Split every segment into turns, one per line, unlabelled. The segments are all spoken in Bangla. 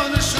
শিক্ষা জীবন শুরু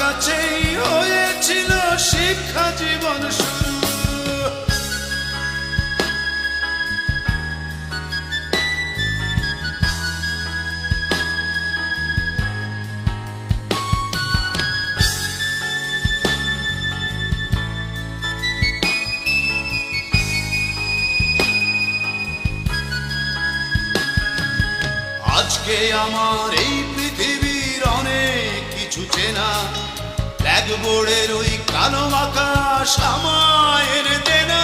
কাছেই হয়েছিল শিক্ষা জীবন শুরু। আজকে আমার এই কিছু চেনা ব্ল্যাকবোর্ডের ওই কালো আকাশ আমায় দেনা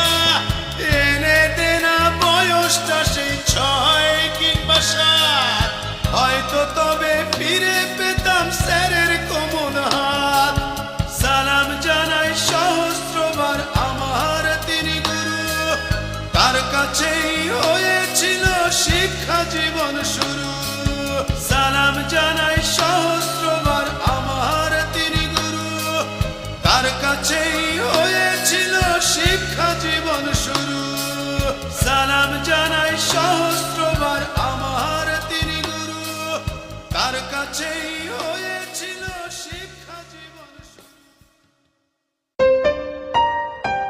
এনে দেনা বয়সটা সেই ছয় কিংবা সাত। হয়তো তবে ফিরে পেতাম স্যারের কোমল হাত। সালাম জানাই সহস্রবার আমার তিনি গুরু। তার কাছেই হয়েছিল শিক্ষা জীবন শুরু। সালাম জানাই সহস্রবার আমার তিনি গুরু তার কাছেই হয়েছিল শিব